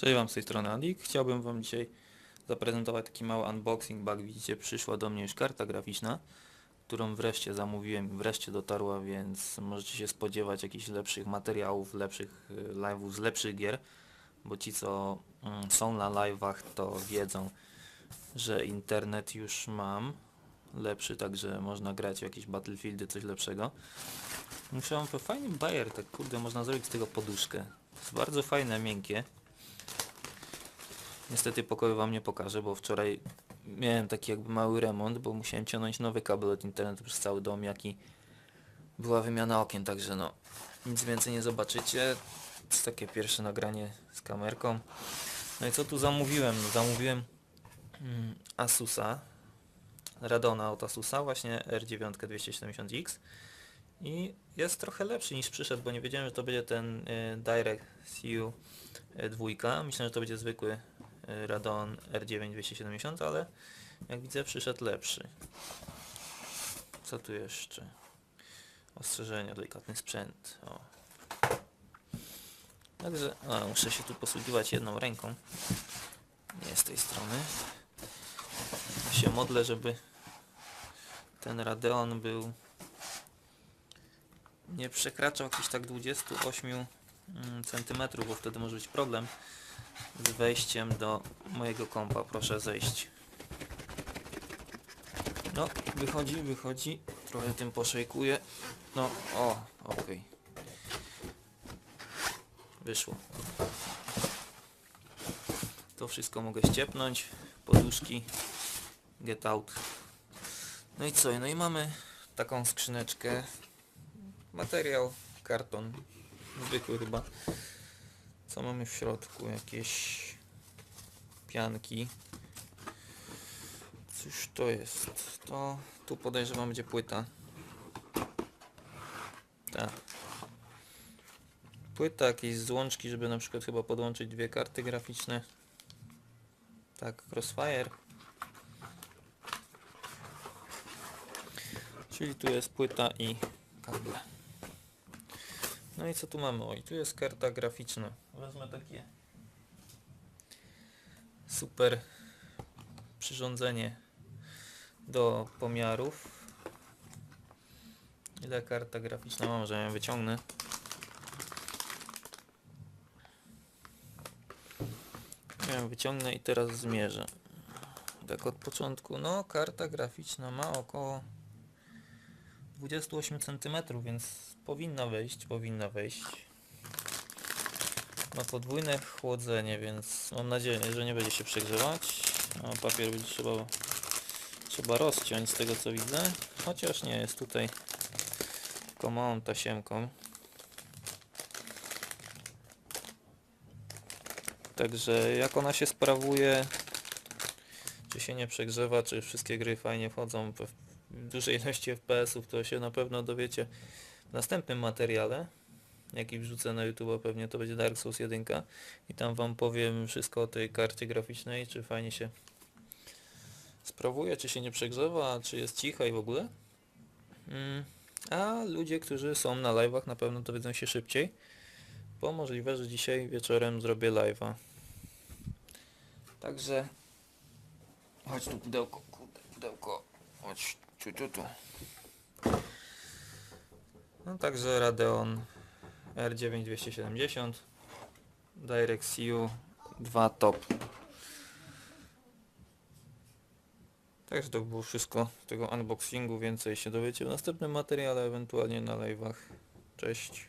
Cześć Wam z tej strony Adik. Chciałbym Wam dzisiaj zaprezentować taki mały unboxing, bo jak widzicie przyszła do mnie już karta graficzna, którą wreszcie zamówiłem i wreszcie dotarła, więc możecie się spodziewać jakichś lepszych materiałów, lepszych y, live'ów z lepszych gier, bo ci co mm, są na live'ach to wiedzą, że internet już mam lepszy, także można grać w jakieś Battlefieldy, coś lepszego. Musiałem to fajny bajer, tak kurde, można zrobić z tego poduszkę. Jest bardzo fajne, miękkie. Niestety pokoju wam nie pokażę, bo wczoraj miałem taki jakby mały remont, bo musiałem ciągnąć nowy kabel od internetu przez cały dom, jak i była wymiana okien, także no nic więcej nie zobaczycie. To jest takie pierwsze nagranie z kamerką. No i co tu zamówiłem? No, zamówiłem mm, Asusa, Radona od Asusa, właśnie R9 270X i jest trochę lepszy niż przyszedł, bo nie wiedziałem, że to będzie ten y, Direct CU 2. Myślałem, że to będzie zwykły Radon R9 270, ale jak widzę przyszedł lepszy. Co tu jeszcze? Ostrzeżenia, delikatny sprzęt. O. Także, muszę się tu posługiwać jedną ręką. Nie z tej strony. Się modlę, żeby ten Radeon był nie przekraczał jakichś tak 28 cm, bo wtedy może być problem z wejściem do mojego kompa. Proszę zejść. No, wychodzi, wychodzi. Trochę tym poszejkuję. No, o, okej. Wyszło. To wszystko mogę ściepnąć. Poduszki. Get out. No i co? No i mamy taką skrzyneczkę materiał, karton, zwykły chyba. Co mamy w środku? Jakieś pianki. Cóż to jest? To tu podejrzewam będzie płyta. Tak. Płyta, jakieś złączki, żeby na przykład chyba podłączyć dwie karty graficzne. Tak, Crossfire. Czyli tu jest płyta i kable. No i co tu mamy? Oj, tu jest karta graficzna. Wezmę takie super przyrządzenie do pomiarów. Ile karta graficzna mam, że ją wyciągnę? Ja ją wyciągnę i teraz zmierzę. Tak od początku. No, karta graficzna ma około 28 cm, więc powinna wejść, powinna wejść. Ma podwójne chłodzenie, więc mam nadzieję, że nie będzie się przegrzewać. A papier będzie trzeba, trzeba rozciąć z tego co widzę. Chociaż nie, jest tutaj tylko małą tasiemką. Także jak ona się sprawuje, czy się nie przegrzewa, czy wszystkie gry fajnie wchodzą dużej ilości FPS-ów, to się na pewno dowiecie w następnym materiale, jaki wrzucę na YouTube, pewnie to będzie Dark Souls 1 i tam Wam powiem wszystko o tej karcie graficznej, czy fajnie się sprawuje, czy się nie przegrzewa, czy jest cicha i w ogóle. Mm, A ludzie, którzy są na live'ach na pewno dowiedzą się szybciej, bo możliwe, że dzisiaj wieczorem zrobię live'a. Także chodź tu pudełko, kurde, pudełko, chodź tu, tu, tu. No także Radeon R9 270 DirectCU 2 Top. Także to było wszystko tego unboxingu. Więcej się dowiecie w następnym materiale, ewentualnie na live'ach. Cześć.